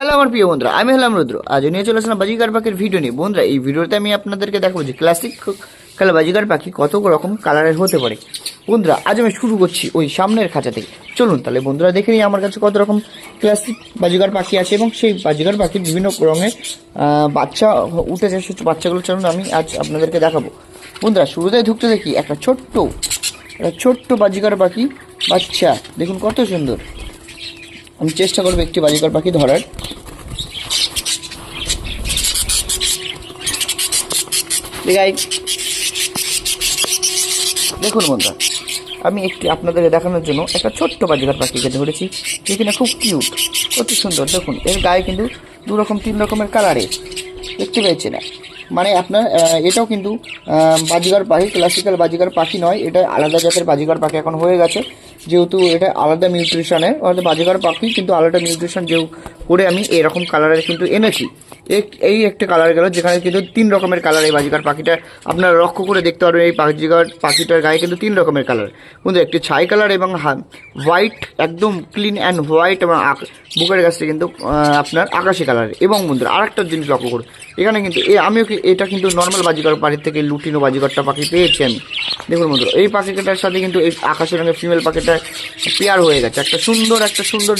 Hello আমার প্রিয় বন্ধুরা, আমি হলাম রুদ্র। আজ নিয়ে চলে আসলাম বাজিকার পাখির ভিডিও নিয়ে। বন্ধুরা, এই ভিডিওতে আমি আপনাদেরকে দেখাবো যে ক্লাসিক খেলা বাজিকার পাখি কত রকম কালারের হতে পারে। বন্ধুরা, আজ আমি শুরু করছি ওই সামনের খাঁচা থেকে। চলুন তাহলে বন্ধুরা দেখে নিই আমার কাছে কত রকম ক্লাসিক বাজিকার পাখি আছে এবং সেই বাজিকার পাখির বিভিন্ন রঙের বাচ্চা উঠেছে, সেই বাচ্চাগুলো চলুন আমি আজ আপনাদেরকে দেখাবো। বন্ধুরা শুরুতে ঢুকতে দেখি একটা ছোট্ট একটা ছোট্ট বাজিকার পাখি, বাচ্চা। দেখুন কত সুন্দর। আমি চেষ্টা করব একটি বাজিকর পাখি ধরার। দেখুন বন্ধুরা, আমি একটি আপনাদেরকে দেখানোর জন্য একটা ছোট্ট বাজিকার পাখিকে ধরেছি, যে যেখানে খুব কিউট কত সুন্দর। দেখুন, এর গায়ে কিন্তু দু রকম তিন রকমের কালারে দেখতে পেয়েছে না। মানে আপনার এটাও কিন্তু বাজিকার পাখি ক্লাসিক্যাল বাজিকার পাখি নয়, এটা আলাদা জাতের বাজিকার পাখি এখন হয়ে গেছে। যেহেতু এটা আলাদা নিউট্রিশনের অর্থাৎ বাজিকার পাখি, কিন্তু আলাদা নিউট্রিশন যেহেতু করে আমি এরকম কালারের কিন্তু এনেছি। এই একটা কালার গেল, যেখানে কিন্তু তিন রকমের কালার এই বাজিকার পাখিটা। আপনারা লক্ষ্য করে দেখতে পারবেন, এই বাজিকার পাখিটার গায়ে কিন্তু তিন রকমের কালার কিন্তু একটি ছাই কালার এবং হোয়াইট একদম ক্লিন অ্যান্ড হোয়াইট এবং বুকের কাছটা কিন্তু আপনার আকাশি কালার এবং বন্ধুরা আরেকটা জিনিস লক্ষ্য করুন, এখানে কিন্তু, এ, আমিও এটা কিন্তু নর্মাল বাজিকার পাখির থেকে লুটিনো বাজিকারটা পাখি পেয়েছি আমি। দেখুন বন্ধুরা এই পাখিটার সাথে কিন্তু এই আকাশি রঙের ফিমেল পাখিটা পেয়ার হয়ে গেছে। একটা সুন্দর একটা সুন্দর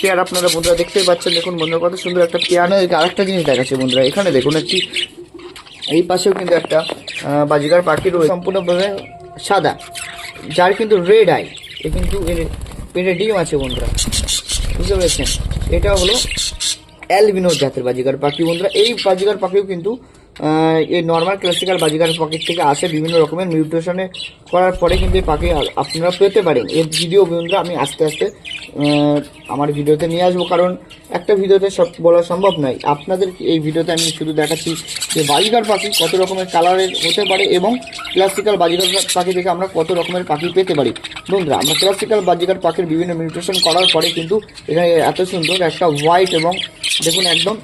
পেয়ার আপনারা বন্ধুরা দেখতেই পাচ্ছেন। দেখুন বন্ধুরা কত সুন্দর একটা পেয়ার হয়ে আরেকটা জিনিস দেখাচ্ছে বন্ধুরা। এখানে দেখুন একটি, এই পাশেও কিন্তু একটা বাজিকার পাখি রয়েছে, সম্পূর্ণভাবে সাদা, যার কিন্তু রেড আই এ কিন্তু পেটে ডিম আছে বন্ধুরা। বুঝতে পেরেছেন? এটা হলো অ্যালবিনো জাতের বাজিকার পাখি বন্ধুরা। এই বাজিকার পাখিও কিন্তু এই নর্মাল ক্লাসিক্যাল বাজিকার পাখির থেকে আসে বিভিন্ন রকমের মিউটেশনে করার পরে কিন্তু এই পাখি আপনারা পেতে পারেন। এর ভিডিও বন্ধুরা, আমি আস্তে আস্তে আমার ভিডিওতে নিয়ে আসব। কারণ একটা ভিডিওতে সব বলা সম্ভব নয়। আপনাদের এই ভিডিওতে আমি শুধু দেখাচ্ছি যে বাজিকার পাখি কত রকমের কালারের হতে পারে এবং ক্লাসিক্যাল বাজিকার পাখি থেকে আমরা কত রকমের পাখি পেতে পারি। বন্ধুরা, আমরা ক্লাসিক্যাল বাজিকার পাখির বিভিন্ন মিউটেশন করার পরে কিন্তু এখানে এত সুন্দর একটা হোয়াইট এবং দেখুন একদম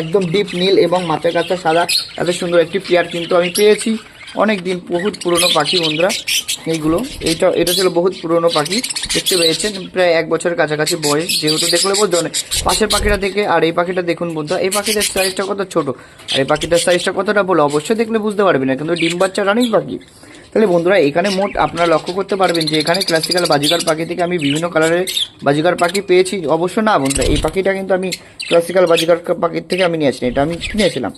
একদম ডিপ নীল এবং মাথার কাছা সাদা। এত সুন্দর একটি পেয়ার কিন্তু আমি পেয়েছি। অনেক দিন বহুত পুরনো পাখি বন্ধুরা, এইগুলো। এইটা, এটা ছিল বহুত পুরনো পাখি, দেখতে পেয়েছেন, প্রায় এক বছরের কাছাকাছি বয়স, যেহেতু দেখলে বলতে অনেক পাশের পাখিটা দেখে, আর এই পাখিটা দেখুন বন্ধুরা, এই পাখিটার সাইজটা কত ছোট? আর এই পাখিটার সাইজটা কতটা বলো? অবশ্যই দেখলে বুঝতে পারবি না, কিন্তু ডিম বাচ্চা রানিং পাখি। তাহলে বন্ধুরা, এখানে মোট আপনারা লক্ষ্য করতে পারবেন যে এখানে ক্লাসিক্যাল বাজিকার পাখি থেকে আমি বিভিন্ন কালারের বাজিকার পাখি পেয়েছি। অবশ্য না বন্ধুরা, এই পাখিটা কিন্তু আমি ক্লাসিক্যাল বাজিকার পাখির থেকে আমি নিয়েছি, এটা আমি কিনেছিলাম।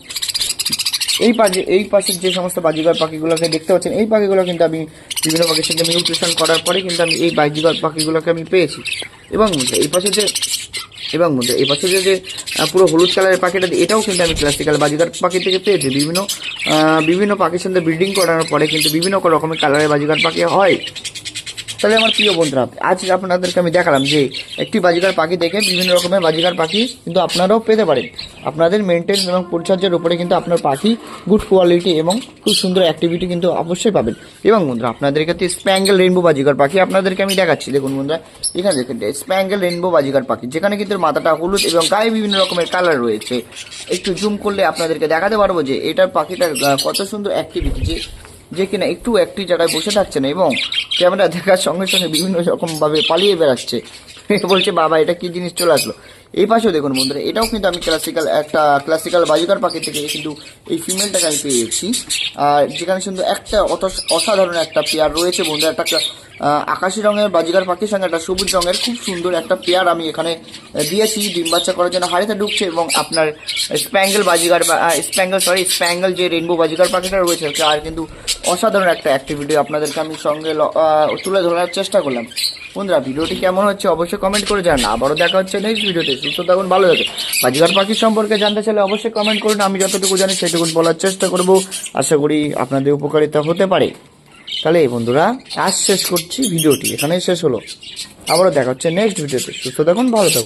এই পাশে এই পাশের যে সমস্ত বাজিকার পাখিগুলোকে দেখতে পাচ্ছেন, এই পাখিগুলো কিন্তু আমি বিভিন্ন পাখির সাথে মিউট্রিশন করার পরে কিন্তু আমি এই বাজিকার পাখিগুলোকে আমি পেয়েছি। এবং এই পাশে যে এবং বন্ধু যে যে পুরো হলুদ কালারের পাখিটা, এটাও কিন্তু আমি ক্লাসিক্যাল বাজিকার পাখি থেকে পেয়েছি। বিভিন্ন বিভিন্ন পাখির সঙ্গে ব্রিডিং করানোর পরে কিন্তু বিভিন্ন রকমের কালারের বাজিকার পাখি হয়। তাহলে আমার প্রিয় বন্ধুরা, আজ আপনাদেরকে আমি দেখালাম যে একটি বাজিকার পাখি দেখে বিভিন্ন রকমের বাজিকার পাখি কিন্তু আপনারাও পেতে পারেন। আপনাদের মেনটেন এবং পরিচর্যার উপরে কিন্তু আপনার পাখি গুড কোয়ালিটি এবং খুব সুন্দর অ্যাক্টিভিটি কিন্তু অবশ্যই পাবেন। এবং বন্ধুরা, আপনাদের কাছে স্প্যাঙ্গেল রেইনবো বাজিকার পাখি আপনাদেরকে আমি দেখাচ্ছি। দেখুন বন্ধুরা, এখানে দেখুন স্প্যাঙ্গেল রেনবো বাজিকার পাখি, যেখানে কিন্তু মাথাটা হলুদ এবং গায়ে বিভিন্ন রকমের কালার রয়েছে। একটু জুম করলে আপনাদেরকে দেখাতে পারব যে এটার পাখিটার কত সুন্দর অ্যাক্টিভিটি যে যে কিনা একটু একটি জায়গায় বসে থাকছে না এবং ক্যামেরা দেখার সঙ্গে সঙ্গে বিভিন্ন রকমভাবে পালিয়ে বেড়াচ্ছে। বলছে, বাবা, এটা কি জিনিস চলে আসলো? এই পাশেও দেখুন বন্ধুরা, এটাও কিন্তু আমি ক্লাসিক্যাল একটা ক্লাসিক্যাল বাজিকার পাখি থেকে কিন্তু এই ফিমেলটাকে আমি পেয়েছি। আর যেখানে কিন্তু একটা অত অসাধারণ একটা পেয়ার রয়েছে বন্ধুরা, একটা আকাশি রঙের বাজিকার পাখির সঙ্গে একটা সবুজ রঙের খুব সুন্দর একটা পেয়ার আমি এখানে দিয়েছি। ডিম বাচ্চা করার জন্য হাড়িতে ঢুকছে এবং আপনার spangle budgerigar spangle sorry spangle যে রেনবো বাজিকার পাখিটা রয়েছে আর কিন্তু অসাধারণ একটা অ্যাক্টিভিটি আপনাদেরকে আমি সঙ্গে তুলে ধরার চেষ্টা করলাম। বন্ধুরা, ভিডিওটি কেমন হচ্ছে অবশ্যই কমেন্ট করে জানান। আবারও দেখা হচ্ছে নেক্সট ভিডিওতে সুস্থ থাকুন, ভালো থাকে বাজিকার পাখি সম্পর্কে জানতে চাইলে অবশ্যই কমেন্ট করুন। আমি যতটুকু জানি সেটুকু বলার চেষ্টা করব। আশা করি আপনাদের উপকারিতা হতে পারে। তাহলে বন্ধুরা, আজ শেষ করছি ভিডিওটি এখানেই শেষ হলো। আবারও দেখা হচ্ছে নেক্সট ভিডিওতে সুস্থ থাকুন, ভালো থাকুন।